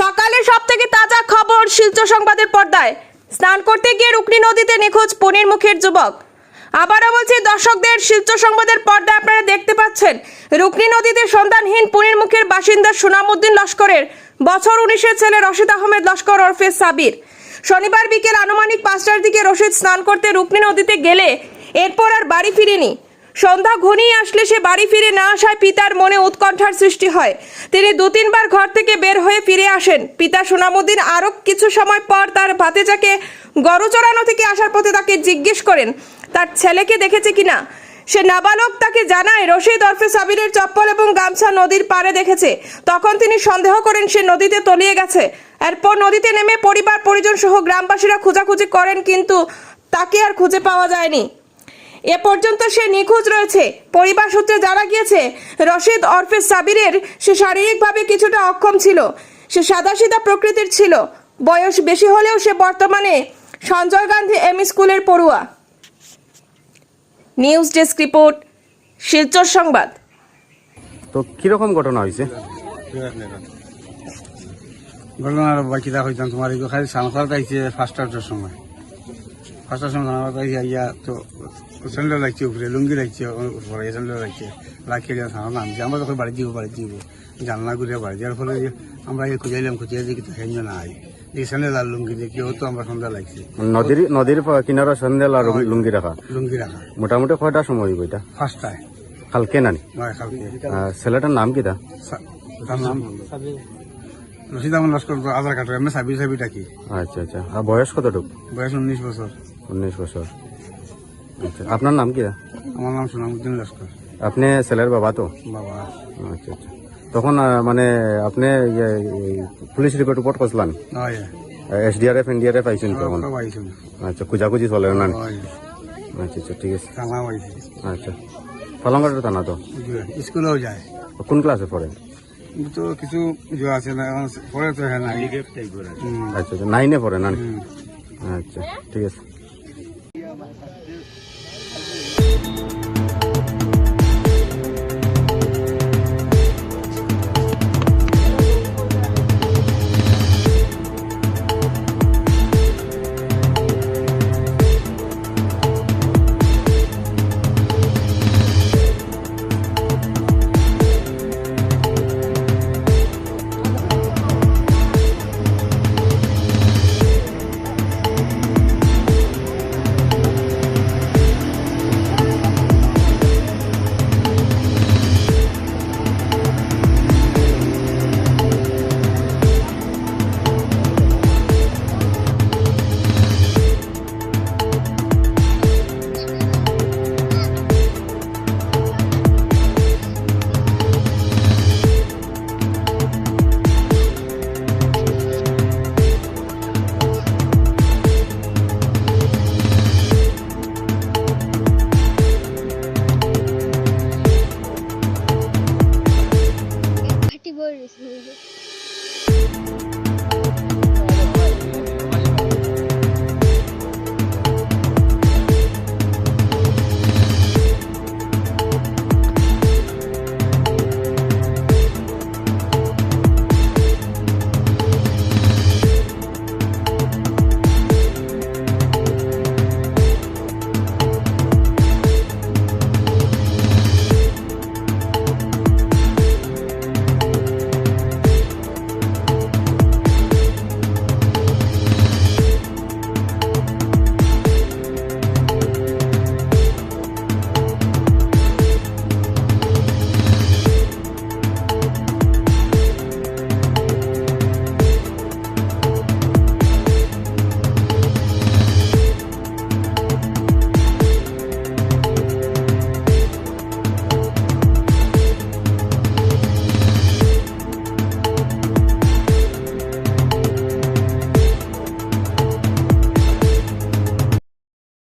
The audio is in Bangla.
সকালে সব থেকে তাজা খবর শিলচর সংবাদের পর্দায়। স্নান করতে গিয়ে রুকনি নদীতে নিখোঁজ পনির মুখের যুবক। আবারও বলছি, দর্শকদের শিলচর সংবাদের পর্দায় আপনারা দেখতে পাচ্ছেন রুকনি নদীতে সন্ধানহীন পনির মুখের বাসিন্দা সুনামুদ্দিন লস্করের বছর উনিশের ছেলে রশিদ আহমেদ লস্কর ওরফে সাবির। শনিবার বিকেল আনুমানিক পাঁচটার দিকে রশিদ স্নান করতে রুকনি নদীতে গেলে এরপর আর বাড়ি ফিরেনি। সন্ধ্যা ঘনিয়ে আসলে সে বাড়ি ফিরে না আসায় পিতার মনে উৎকণ্ঠার সৃষ্টি হয়। তিনি দু তিনবার ঘর থেকে বের হয়ে ফিরে আসেন। পিতা সোনামুদ্দিন আরও কিছু সময় পর তার ভাতেজাকে গরু চড়ানো থেকে আসার পথে তাকে জিজ্ঞেস করেন, তার ছেলেকে দেখেছে কিনা সে নাবালক তাকে জানায়, রশিদ ওরফে সাবিরের চপ্পল এবং গামছা নদীর পাড়ে দেখেছে। তখন তিনি সন্দেহ করেন সে নদীতে তলিয়ে গেছে। এরপর নদীতে নেমে পরিবার পরিজন সহ গ্রামবাসীরা খোঁজাখুঁজি করেন, কিন্তু তাকে আর খুঁজে পাওয়া যায়নি। এ পর্যন্ত সে নিখোঁজ রয়েছে। পরিবার সূত্রে জানা গিয়েছে রশিদ ওরফে সাবিরের সে শারীরিকভাবে কিছুটা অক্ষম ছিল। সে সাদাসিধা প্রকৃতির ছিল। বয়স বেশি হলেও সে বর্তমানে সঞ্জয় গান্ধী এম স্কুলের পড়ুয়া। নিউজ ডেস্ক রিপোর্ট শিলচর সংবাদ। তো কীরকম ঘটনা হয়েছে ঘটনার বাকিটা হইতাম তোমার এই খালি সানখার পাইছে ফার্স্টারটার সময়। ফার্স্টার সময় সানখার পাইছে আইয়া তো স্যান্ডেল লাগছে উপরে লুঙ্গি লাগছে উপরে স্যান্ডেল লাগছে রাখিয়ে দিয়ে সানখার নামছে আমরা তখন বাড়ি দিব বাড়ি দিব জানলা করে বাড়ি যার ফলে আমরা এই খুঁজাইলাম খুঁজিয়ে দেখি তো হেঞ্জ না আই এই স্যান্ডেল আর লুঙ্গি দেখি তো আমরা সন্ধ্যা লাগছে নদীর নদীর কিনারা সন্দেল আর লুঙ্গি রাখা লুঙ্গি রাখা মোটামুটি কয়টা সময় হইব এটা ফার্স্টটায় কালকে নানি ছেলেটার নাম কিটা সা- তার নাম রশিদ আহমদ লস্কর আধার কার্ড এমনি সাবি সাবি ডাকি আচ্ছা আচ্ছা আর বয়স কতটুক বয়স উনিশ বছর উনিশ বছর। আচ্ছা আপনার নাম কিটা আমার নাম সোনামুদ্দিন লস্কর। আপনি ছেলের বাবা তো? বাবা। আচ্ছা আচ্ছা। তখন মানে আপনি ইয়ে, পুলিশ রিপোর্ট রিপোর্ট করছিলেন? হয় এসডিআরএফ এনডিআরএফ আইছেন তখন? আচ্ছা খুঁজাখুঁজি চলে না? আচ্ছা আচ্ছা ঠিক আছে। আচ্ছা। পালংঘাটের থানা তো? স্কুলেও যায়। কোন ক্লাসে পড়েন কিন্তু কিছু ইয়ে আছে না এখন পরে তো হ্যাঁ আচ্ছা আচ্ছা নাইনে পড়েন না? আচ্ছা ঠিক আছে। Thank you. 是